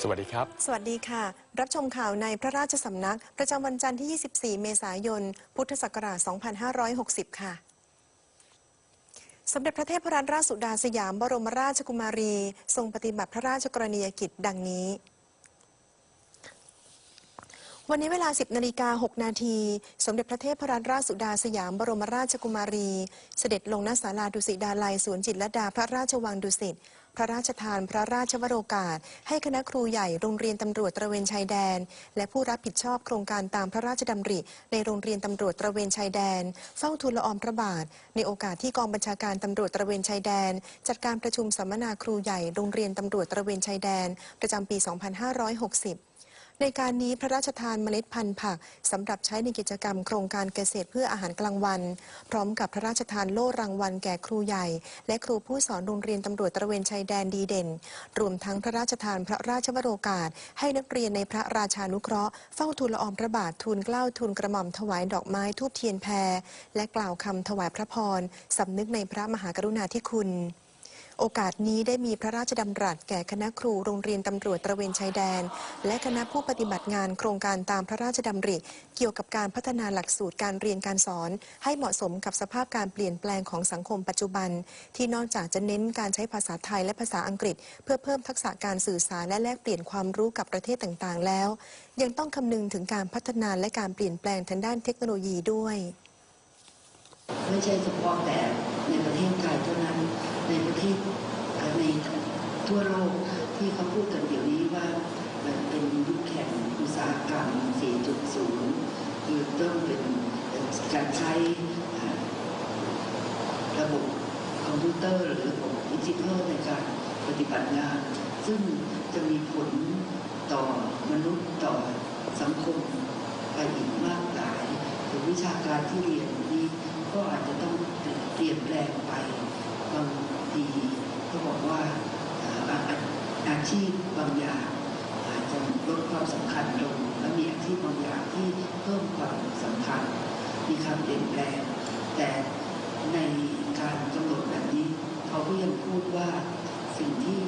สวัสดีครับ สวัสดีค่ะ รับชมข่าวในพระราชสำนัก ประจำวันจันทร์ที่ 24 เมษายน พุทธศักราช 2560 ค่ะ สมเด็จพระเทพรัตนราชสุดาสยามบรมราชกุมารี ทรงปฏิบัติพระราชกรณียกิจดังนี้วันนี้เวลา 10นาฬิกา6นาที สมเด็จพระเทพรัตนราชสุดาสยามบรมราชกุมารี เสด็จลงณศาลาดุสิตดาลัยสวนจิตรลดาพระราชวังดุสิต ระราชทานพระราชวโรกาส ให้คณะครูใหญ่โรงเรียนตำรวจตระเวนชายแดน และผู้รับผิดชอบโครงการตามพระราชดำริ ในโรงเรียนตำรวจตระเวนชายแดน เฝ้าทูลละอองพระบาท ในโอกาสที่กองบัญชาการตำรวจตระเวนชายแดน จัดการประชุมสัมมนาครูใหญ่โรงเรียนตำรวจตระเวนชายแดน ประจำปี 2560 ในการนี้พระราชทานเมล็ดพันธุ์ผักสำหรับใช้ในกิจกรรมโครงการเกษตรเพื่ออาหารกลางวัน พร้อมกับพระราชทานโล่รางวัลแก่ครูใหญ่ และครูผู้สอนโรงเรียนตำรวจตระเวนชายแดนดีเด่น รวมทั้งพระราชทานพระราชวโรกาส ให้นักเรียนในพระราชานุเคราะห์เฝ้าทูลละอองพระบาททูลเกล้าทูลกระหม่อมถวายดอกไม้ทูบเทียนแพรและกล่าวคำถวายพระพรสำนึกในพระมหากรุณาธิคุณ โอกาสนี้ได้มีพระราชดำรัสแก่คณะครูโรงเรียนตำรวจตระเวนชายแดน และคณะผู้ปฏิบัติงานโครงการตามพระราชดำริ เกี่ยวกับการพัฒนาหลักสูตรการเรียนการสอน ให้เหมาะสมกับสภาพการเปลี่ยนแปลงของสังคมปัจจุบัน ที่นอกจากจะเน้นการใช้ภาษาไทยและภาษาอังกฤษ เพื่อเพิ่มทักษะการสื่อสารและแลกเปลี่ยนความรู้กับประเทศต่างๆ แล้ว ยังต้องคำนึงถึงการพัฒนาและการเปลี่ยนแปลงทางด้านเทคโนโลยีด้วย ไม่ใช่เฉพาะแต่ในประเทศไทยเท่านั้นในประเทศในทั่วโลกที่เขาพูดกันเดี๋ยวนี้ว่ามันเป็นยุคแข่งอุตสาหกรรม 4.0 คือต้องเป็นการใช้ระบบคอมพิวเตอร์หรือระบบดิจิทัลในการปฏิบัติงาน ซึ่งจะมีผลต่อมนุษย์ต่อสังคมไปอีกมากหลายหรือวิชาการที่เรียน ก็อาจจะต้องเปลี่ยนแปลงไปบางทีก็บอกว่าอาอาอาชีพบางอย่างอาจจะลดความสำคัญลงและมีอาชีพบางอย่างที่เพิ่มความสำคัญมีการเปลี่ยนแปลง แต่ในการกำหนดแบบนี้เขาก็ยังพูดว่าสิ่งที่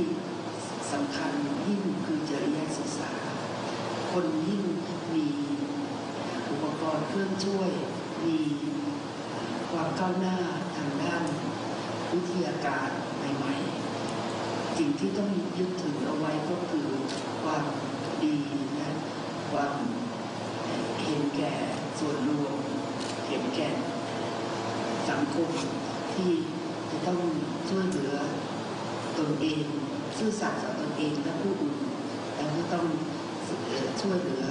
สำคัญยิ่งคือจริยศึกษา คนยิ่งมีอุปกรณ์เครื่องช่วยมี ก้าวหน้าทางด้านวิทยาการใหม่ๆ สิ่งที่ต้องยึดถือเอาไว้ก็คือความดีและความเห็นแก่ส่วนรวมเห็นแก่สังคมที่จะต้องช่วยเหลือตนเองซื่อสัตย์ต่อตนเองและผู้อื่นแล้วก็ต้องช่วยเหลือ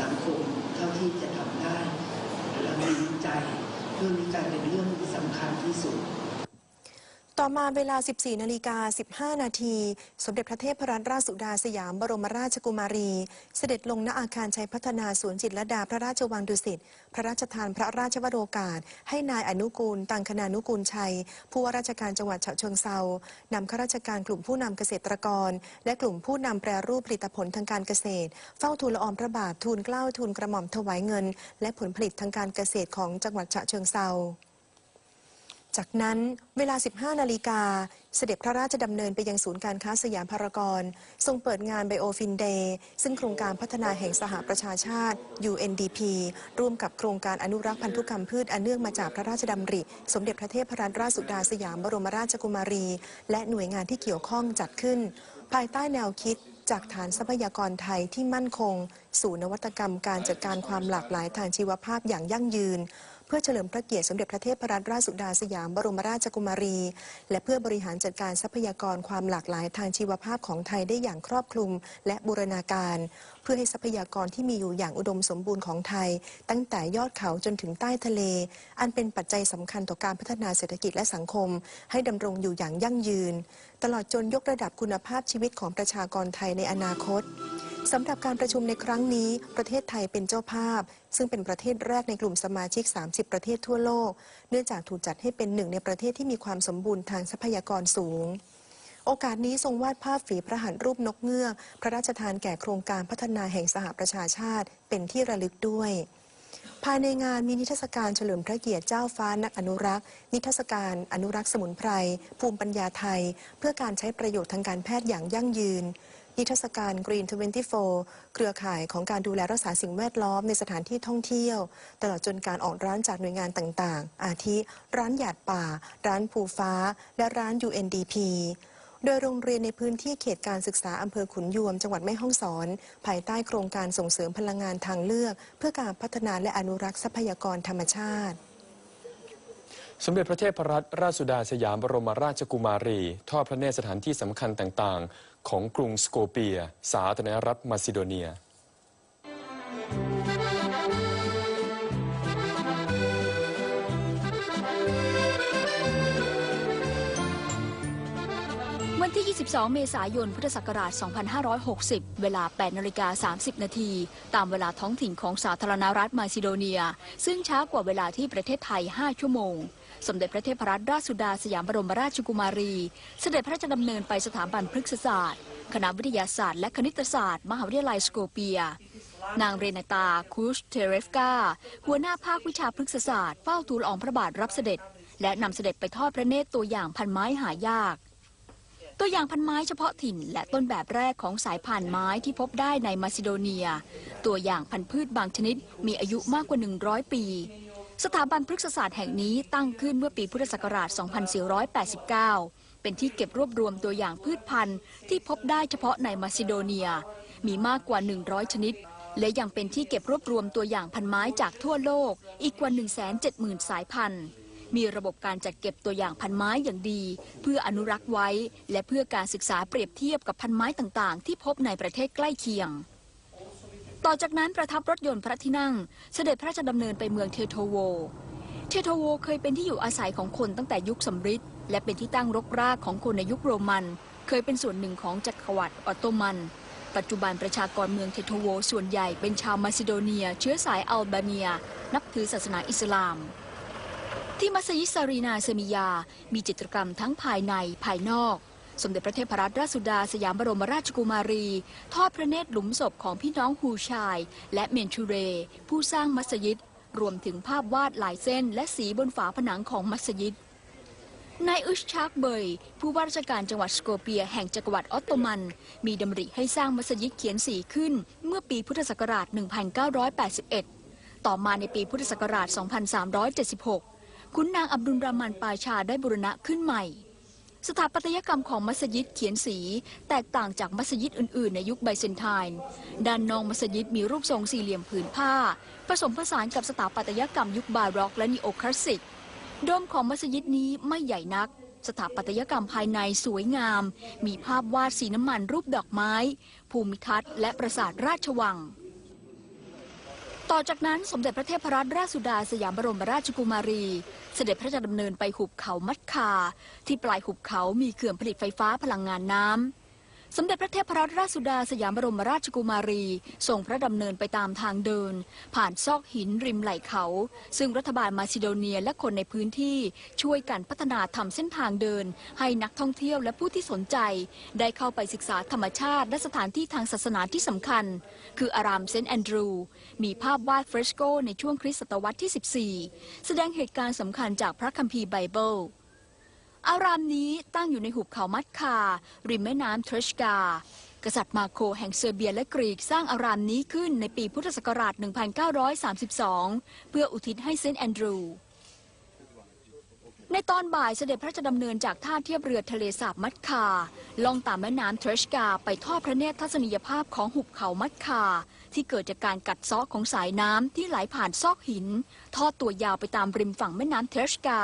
สังคมเท่าที่จะทำได้และมีใจ เรื่องนี้กลายเป็นเรื่องสำคัญที่สุด ต่อมาเวลา 14 นาฬิกา 15 นาที สมเด็จพระเทพรัตนราชสุดาสยามบรมราชกุมารี เสด็จลงณอาคารชัยพัฒนาสวนจิตรลดาพระราชวังดุสิต พระราชทานพระราชวโรกาส ให้นายอนุกูล ตังคณานุกูลชัย ผู้ว่าราชการจังหวัดฉะเชิงเซานำข้าราชการกลุ่มผู้นำเกษตรกร และกลุ่มผู้นำแปรรูปผลิตผลทางการเกษตร เฝ้าทูลละอองพระบาททูลเกล้าทูลกระหม่อมถวายเงิน และผลผลิตทางการเกษตรของจังหวัดฉะเชิงเซา จากนั้นเวลา 15 นาฬิกา เสด็จพระราชดำเนินไปยังศูนย์การค้าสยามพารากอนทรงเปิดงานไบโอฟินเดย์ซึ่งโครงการพัฒนาแห่งสหประชาชาติ UNDP ร่วมกับโครงการอนุรักษ์พันธุกรรมพืชอันเนื่องมาจากพระราชดำริ สมเด็จพระเทพรัตนราชสุดาสยามบรมราชกุมารี และหน่วยงานที่เกี่ยวข้องจัดขึ้น ภายใต้แนวคิดจากฐานทรัพยากรไทยที่มั่นคง สู่นวัตกรรมการจัดการความหลากหลายทางชีวภาพอย่างยั่งยืน เพื่อเฉลิมพระเกียรติสมเด็จพระเทพรัตนราชสุดาสยามบรมราชกุมารี และเพื่อบริหารจัดการทรัพยากรความหลากหลายทางชีวภาพของไทยได้อย่างครอบคลุมและบูรณาการ พื่อให้ทรัพยากรที่มีอยู่อย่างอุดมสมบูรณ์ของไทย ตั้งแต่ยอดเขาจนถึงใต้ทะเล อันเป็นปัจจัยสำคัญต่อการพัฒนาเศรษฐกิจและสังคม ให้ดำรงอยู่อย่างยั่งยืน ตลอดจนยกระดับคุณภาพชีวิตของประชากรไทยในอนาคตสำหรับการประชุมในครั้งนี้ ประเทศไทยเป็นเจ้าภาพ ซึ่งเป็นประเทศแรกในกลุ่มสมาชิก 30 ประเทศทั่วโลก เนื่องจากถูกจัดให้เป็นหนึ่งในประเทศที่มีความสมบูรณ์ทางทรัพยากรสูง โอกาสนี้ทรงวาดภาพฝีพระหัตถ์รูปนกเงือก พระราชทานแก่โครงการพัฒนาแห่งสหประชาชาติ เป็นที่ระลึกด้วย ภายในงานมีนิทรรศการเฉลิมพระเกียรติเจ้าฟ้านักอนุรักษ์ นิทรรศการอนุรักษ์สมุนไพร ภูมิปัญญาไทย เพื่อการใช้ประโยชน์ทางการแพทย์อย่างยั่งยืนนิทรรศการ Green 24 เครือข่ายของการดูแลรักษาสิ่งแวดล้อมในสถานที่ท่องเที่ยว ตลอดจนการออกร้านจากหน่วยงานต่าง ๆ อาทิ ร้านหยาดป่า ร้านภูฟ้า และร้าน UNDP โดยโรงเรียนในพื้นที่เขตการศึกษาอำเภอขุนยวม จังหวัดแม่ฮ่องสอน ภายใต้โครงการส่งเสริมพลังงานทางเลือก เพื่อการพัฒนาและอนุรักษ์ทรัพยากรธรรมชาติ สมเด็จพระเทพรัตนราชสุดาสยามบรมราชกุมารี ทอดพระเนตรสถานที่สำคัญต่าง ๆ ของกรุงสโกเปีย สาธารณรัฐมาซิโดเนีย วันที่22เมษายน พุทธศักราช 2560 เวลา 8นาฬิกา30 นาที ตามเวลาท้องถิ่นของสาธารณรัฐมาซิโดเนีย ซึ่งช้ากว่าเวลาที่ประเทศไทย 5 ชั่วโมง สมเด็จพระเทพรัตนราชสุดาสยามบรมราชกุมารี เสด็จพระราชดำเนินไปสถาบันพฤกษศาสตร์ คณะวิทยาศาสตร์และคณิตศาสตร์ มหาวิทยาลัยสโกเปียนางเรนตาคูชเทเรฟกาหัวหน้าภาควิชาพฤกษศาสตร์เฝ้าทูลอองพระบาทรับเสด็จ และนำเสด็จไปทอดพระเนตรตัวอย่างพันไม้หายาก ตัวอย่างพันไม้เฉพาะถิ่น และต้นแบบแรกของสายพันธุ์ไม้ที่พบได้ในมาซิโดเนีย ตัวอย่างพันธุ์พืชบางชนิดมีอายุมากกว่า 100 ปี สถาบันพฤกษศาสตร์แห่งนี้ตั้งขึ้นเมื่อปีพุทธศักราช 2489 เป็นที่เก็บรวบรวมตัวอย่างพืชพันธุ์ที่พบได้เฉพาะในมาซิโดเนีย มีมากกว่า 100 ชนิด และยังเป็นที่เก็บรวบรวมตัวอย่างพันไม้จากทั่วโลกอีกกว่า 170,000 สายพันธุ์ มีระบบการจัดเก็บตัวอย่างพันไม้อย่างดี เพื่ออนุรักษ์ไว้ และเพื่อการศึกษาเปรียบเทียบกับพันไม้ต่างๆ ที่พบในประเทศใกล้เคียง ต่อจากนั้นประทับรถยนต์พระที่นั่ง เสด็จพระราชดำเนินไปเมืองเทโทโว เทโทโวเคยเป็นที่อยู่อาศัยของคนตั้งแต่ยุคสำริดและเป็นที่ตั้งรกรากของคนในยุคโรมัน เคยเป็นส่วนหนึ่งของจักรวรรดิออตโตมันปัจจุบันประชากรเมืองเทโทโวส่วนใหญ่เป็นชาวมาซิโดเนีย เชื้อสายอัลบาเนีย นับถือศาสนาอิสลาม ที่มัสยิดซารีนาเซมิยา มีจิตรกรรมทั้งภายในภายนอก สมเด็จพระเทพรัตนราชสุดาสยามบรมราชกุมารี ทอดพระเนตรหลุมศพของพี่น้องฮูชาย และเมนชูเร ผู้สร้างมัสยิด รวมถึงภาพวาดลายเส้น และสีบนฝาผนังของมัสยิดนายอุชชากเบย ผู้ว่าราชการจังหวัดสโกเปียแห่งจักรวรรดิออตโตมัน มีดำริให้สร้างมัสยิดเขียนสีขึ้น เมื่อปีพุทธศักราช 1981 ต่อมาในปีพุทธศักราช 2376 คุณนางอับดุลรามันปาชาได้บุรณะขึ้นใหม่ สถาปัตยกรรมของมัสยิดเขียนสี แตกต่างจากมัสยิดอื่น ๆ ในยุคไบเซนไทน์ด้านนอกมัสยิดมีรูปทรงสี่เหลี่ยมผืนผ้า ผสมผสานกับสถาปัตยกรรมยุคบาร็อกและนีโอคลาสสิกโดมของมัสยิดนี้ไม่ใหญ่นัก สถาปัตยกรรมภายในสวยงาม มีภาพวาดสีน้ำมันรูปดอกไม้ ภูมิทัศน์และปราสาทราชวัง ต่อจากนั้นสมเด็จพระเทพรัตนราชสุดาสยามบรมราชกุมารี เสด็จพระราชดำเนินไปหุบเขามัดคา ที่ปลายหุบเขามีเขื่อนผลิตไฟฟ้าพลังงานน้ำ สมเด็จพระเทพรัตนราชสุดาสยามบรมราชกุมารีทรงพระดำเนินไปตามทางเดิน ผ่านซอกหินริมไหล่เขา ซึ่งรัฐบาลมาซิโดเนียและคนในพื้นที่ช่วยกันพัฒนาทำเส้นทางเดิน ให้นักท่องเที่ยวและผู้ที่สนใจ ได้เข้าไปศึกษาธรรมชาติ และสถานที่ทางศาสนาที่สำคัญ คืออารามเซนต์แอนดรู มีภาพวาดเฟรสโกในช่วงคริสตศตวรรษที่ 14 แสดงเหตุการณ์สำคัญจากพระคัมภีร์ไบเบิล อารามนี้ตั้งอยู่ในหุบเขามัดคา ริมแม่น้ำเทรชกา กษัตริย์มาโคแห่งเซอร์เบียและกรีกสร้างอารามนี้ขึ้นในปีพุทธศักราช 1932 เพื่ออุทิศให้เซนต์แอนดรู ในตอนบ่ายเสด็จพระราชดำเนินจากท่าเทียบเรือทะเลสาบมัดคา ล่องตามแม่น้ำเทรชกาไปทอดพระเนตรทัศนียภาพของหุบเขามัดคา ที่เกิดจากการกัดเซาะของสายน้ำที่ไหลผ่านซอกหิน ทอดตัวยาวไปตามริมฝั่งแม่น้ำเทรชกา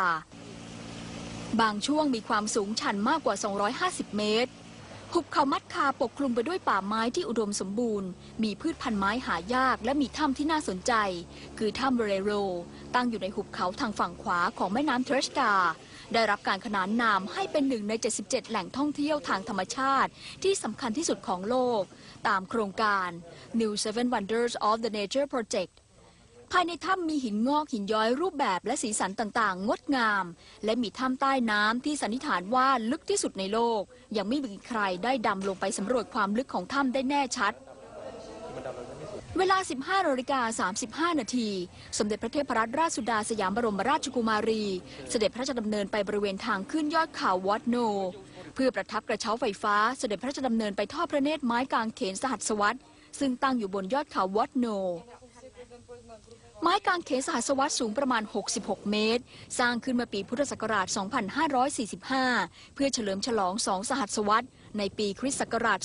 บางช่วงมีความสูงชันมากกว่า 250 เมตร หุบเขามัดคาปกคลุมไปด้วยป่าไม้ที่อุดมสมบูรณ์ มีพืชพันธุ์ไม้หายากและมีถ้ำที่น่าสนใจ คือถ้ำเรโร ตั้งอยู่ในหุบเขาทางฝั่งขวาของแม่น้ำเทรชกา ได้รับการขนานนามให้เป็นหนึ่งใน 77 แหล่งท่องเที่ยวทางธรรมชาติ ที่สำคัญที่สุดของโลก ตามโครงการ New Seven Wonders of the Nature Project ภายในถ้ำมีหินงอกหินย้อยรูปแบบและสีสันต่างๆ งดงาม และมีถ้ำใต้น้ำที่สันนิษฐานว่าลึกที่สุดในโลก ยังไม่มีใครได้ดำลงไปสำรวจความลึกของถ้ำได้แน่ชัด เวลา 15นาฬิกา35 นาที สมเด็จพระเทพรัตนราชสุดาสยามบรมราชกุมารี เสด็จพระราชดำเนินไปบริเวณทางขึ้นยอดเขาวอดโน เพื่อประทับกระเช้าไฟฟ้าเสด็จพระราชดำเนินไปทอดพระเนตรไม้กางเขนสหัสวรรษซึ่งตั้งอยู่บนยอดเขาวอดโน ไม้กางเขนสหัสวรรษสูงประมาณ 66 เมตร สร้างขึ้นเมื่อปีพุทธศักราช 2545 เพื่อเฉลิมฉลองสองสหัสวรรษในปีคริสต์ศักราช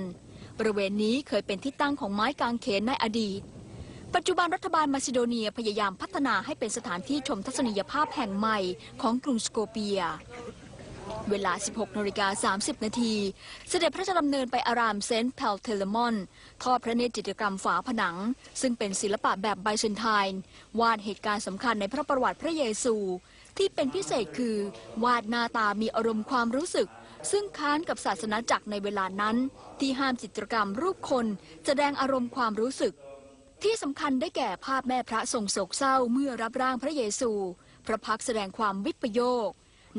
2000 บริเวณนี้เคยเป็นที่ตั้งของไม้กางเขนในอดีต ปัจจุบันรัฐบาลมาซิโดเนียพยายามพัฒนาให้เป็นสถานที่ชมทัศนียภาพแห่งใหม่ของกรุงสโกเปีย เวลา 16นาฬิกา30 นาที เสด็จพระราชดำเนินไปอารามเซนต์เพลเทเลมอน ทอดพระเนตรจิตรกรรมฝาผนัง ซึ่งเป็นศิลปะแบบไบเซนไทน์วาดเหตุการณ์สำคัญในพระประวัติพระเยซู ที่เป็นพิเศษคือ วาดหน้าตามีอารมณ์ความรู้สึก ซึ่งค้านกับศาสนาจักรในเวลานั้น ที่ห้ามจิตรกรรมรูปคนแสดงอารมณ์ความรู้สึก ที่สำคัญได้แก่ภาพแม่พระทรงโศกเศร้าเมื่อรับร่างพระเยซู พระพักแสดงความวิปโยค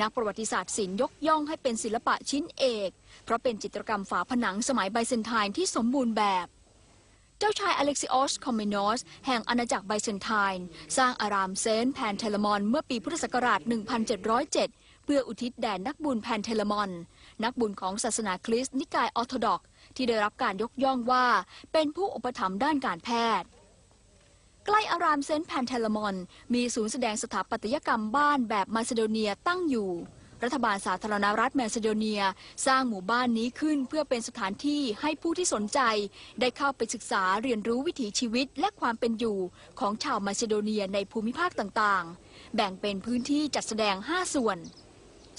นักประวัติศาสตร์ศิลป์ยกย่องให้เป็นศิลปะชิ้นเอก เพราะเป็นจิตรกรรมฝาผนังสมัยไบเซนไทน์ที่สมบูรณ์แบบ เจ้าชายอเล็กซิออสคอมเมนอสแห่งอาณาจักรไบเซนไทน์สร้างอารามเซนต์แพนเทลมอนเมื่อปีพุทธศักราช 1707 เพื่ออุทิศแด่นักบุญแพนเทลมอน นักบุญของศาสนาคริสต์นิกายออร์โธดอกที่ได้รับการยกย่องว่าเป็นผู้อุปถัมภ์ด้านการแพทย์ ใกล้อารามเซนต์แพนเทลมอน มีศูนย์แสดงสถาปัตยกรรมบ้านแบบมาซิโดเนียตั้งอยู่ รัฐบาลสาธารณรัฐมาซิโดเนียสร้างหมู่บ้านนี้ขึ้นเพื่อเป็นสถานที่ให้ผู้ที่สนใจ ได้เข้าไปศึกษาเรียนรู้วิถีชีวิตและความเป็นอยู่ของชาวมาซิโดเนียในภูมิภาคต่างๆ แบ่งเป็นพื้นที่จัดแสดง 5 ส่วน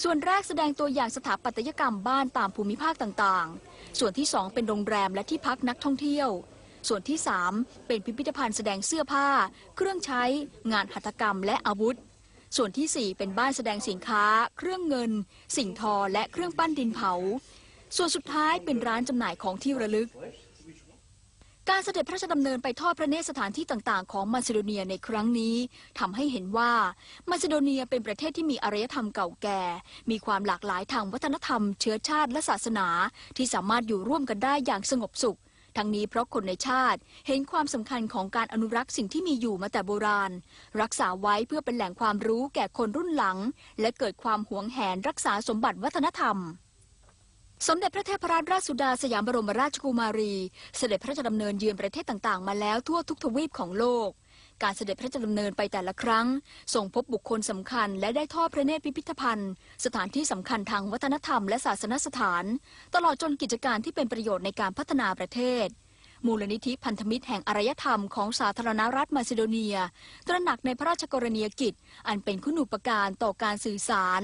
ส่วนแรกแสดงตัวอย่างสถาปัตยกรรมบ้านตามภูมิภาคต่างๆ ส่วนที่ 2 เป็นโรงแรมและที่พักนักท่องเที่ยว ส่วนที่ 3 เป็นพิพิธภัณฑ์แสดงเสื้อผ้า เครื่องใช้ งานหัตถกรรมและอาวุธ ส่วนทีสี่ 4 เป็นบ้านแสดงสินค้า เครื่องเงิน สิ่งทอและเครื่องปั้นดินเผา ส่วนสุดท้ายเป็นร้านจำหน่ายของที่ระลึก การเสด็จพระราชดำเนินไปทอดพระเนตรสถานที่ต่างๆ ของมาซิโดเนียในครั้งนี้ทำให้เห็นว่ามาซิโดเนียเป็นประเทศที่มีอารยธรรมเก่าแก่ มีความหลากหลายทางวัฒนธรรม เชื้อชาติและศาสนา ที่สามารถอยู่ร่วมกันได้อย่างสงบสุข ทั้งนี้เพราะคนในชาติเห็นความสำคัญของการอนุรักษ์สิ่งที่มีอยู่มาแต่โบราณ รักษาไว้เพื่อเป็นแหล่งความรู้แก่คนรุ่นหลัง และเกิดความหวงแหนรักษาสมบัติวัฒนธรรมสมเด็จพระเทพรัตนราชสุดาสยามบรมราชกุมารี เสด็จพระราชดำเนินเยือนประเทศต่าง ๆ มาแล้วทั่วทุกทวีปของโลก การเสด็จพระราชดำเนินไปแต่ละครั้งส่งพบบุคคลสำคัญ และได้ทอดพระเนตรพิพิธภัณฑ์ สถานที่สำคัญทางวัฒนธรรมและศาสนสถาน ตลอดจนกิจการที่เป็นประโยชน์ในการพัฒนาประเทศ มูลนิธิพันธมิตรแห่งอารยธรรมของสาธารณรัฐมาซิโดเนีย ตระหนักในพระราชกรณียกิจ อันเป็นคุณูปการต่อการสื่อสาร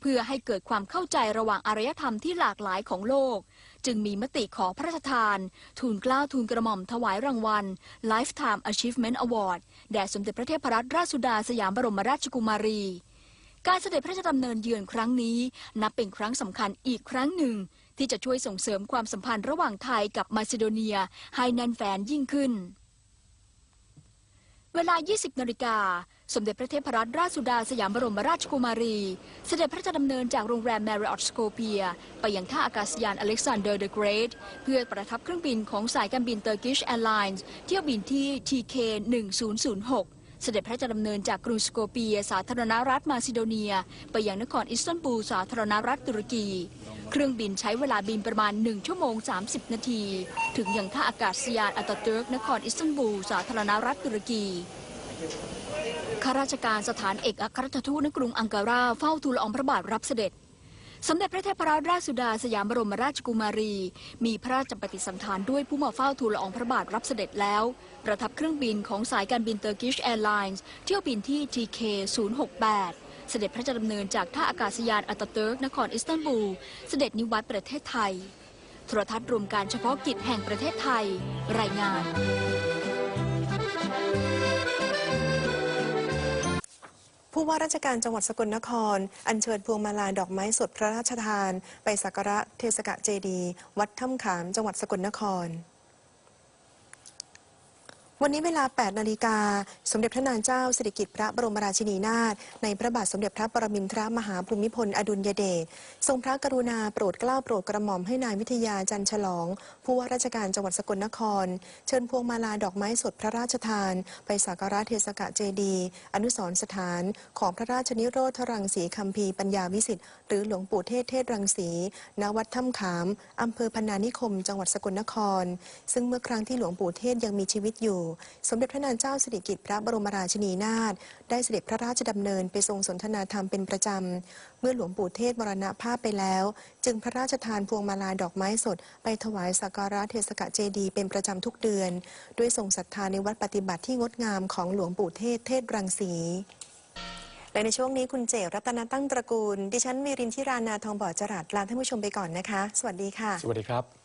เพื่อให้เกิดความเข้าใจระหว่างอารยธรรมที่หลากหลายของโลก จึงมีมติขอพระราชทาน ทูลเกล้าทูลกระหม่อมถวายรางวัล Lifetime Achievement Award แด่สมเด็จพระเทพรัตนราชสุดาสยามบรมราชกุมารี การเสด็จพระราชดำเนินเยือนครั้งนี้ นับเป็นครั้งสำคัญอีกครั้งหนึ่ง ที่จะช่วยส่งเสริมความสัมพันธ์ระหว่างไทยกับมาซิโดเนียให้แน่นแฟนยิ่งขึ้น เวลา 20นาฬิกา สมเด็จพระเทพรัตนราชสุดาสยามบรมราชกุมารี เสด็จพระราชดำเนินจากโรงแรม Marriott Scorpia ไปยังท่าอากาศยานอเล็กซานเดอร์เดอะเกรทเพื่อประทับเครื่องบินของสายการบิน Turkish Airlines เที่ยวบินที่ TK 1006เสด็จพระราชดำเนินจากกรุงสโกเปีย สาธารณรัฐมาซิโดเนีย ไปยังนครอิสตันบูล สาธารณรัฐตุรกี เครื่องบินใช้เวลาบินประมาณ 1 ชั่วโมง 30 นาที ถึงยังท่าอากาศยานอัตาเติร์กนครอิสตันบูล สาธารณรัฐตุรกี ข้าราชการสถานเอกอัครราชทูตณกรุงอังการาเฝ้าทูลละอองพระบาทรับเสด็จ สมเด็จพระเทพรัตนราชสุดาสยามบรมราชกุมารี มีพระราชปฏิสันถานด้วยผู้มาเฝ้าทูลละอองพระบาทรับเสด็จแล้ว ประทับเครื่องบินของสายการบิน Turkish Airlines เที่ยวบินที่ TK 068เสด็จพระราชดำเนินจากท่าอากาศยานอัตาเติร์ก นครอิสตันบูล เสด็จนิวัตประเทศไทย โทรทัศน์รวมการเฉพาะกิจแห่งประเทศไทย รายงาน ผู้ว่าราชการจังหวัดสกลนคร อัญเชิญพวงมาลาดอกไม้สดพระราชทาน ไปสักการะเทศกะเจดี วัดถ้ำขามจังหวัดสกลนคร วันนี้เวลา 8 นาฬิกา สมเด็จพระนางเจ้าสิริกิติ์พระบรมราชินีนาถ ในพระบาทสมเด็จพระปรมินทรมหาภูมิพล อดุลยเดช ทรงพระกรุณาโปรดเกล้าโปรดกระหม่อมให้นายวิทยาจันฉลอง ผู้ว่าราชการจังหวัดสกลนคร เชิญพวงมาลาดอกไม้สดพระราชทาน ไปสักการะเทศกะเจดี อนุสรสถานของพระราชนิโรธรังสีคัมภีร์ปัญญาวิสิทธิ์หรือหลวงปู่เทศเทศรังสี ณ วัดถ้ำขามอำเภอพนานิคม จังหวัดสกลนคร ซึ่งเมื่อครั้งที่หลวงปู่เทศยังมีชีวิตอยู่สมเด็จพระนางเจ้าสิริกิติ์พระบรมราชินีนาถได้เสด็จพระราชดำเนินไปทรงสนทนาธรรมเป็นประจำ เมื่อหลวงปู่เทศมรณภาพไปแล้ว จึงพระราชทานพวงมาลาดอกไม้สด ไปถวายสักการะเทศกะเจดีเป็นประจำทุกเดือน ด้วยทรงศรัทธาในวัดปฏิบัติที่งดงามของหลวงปู่เทศเทศรังสีและในช่วงนี้คุณเจรัตนาตั้งตระกูล ดิฉันมีรินทิรานาทองบ่อจรัสลาท่านผู้ชมไปก่อนนะคะ สวัสดีค่ะ สวัสดีครับ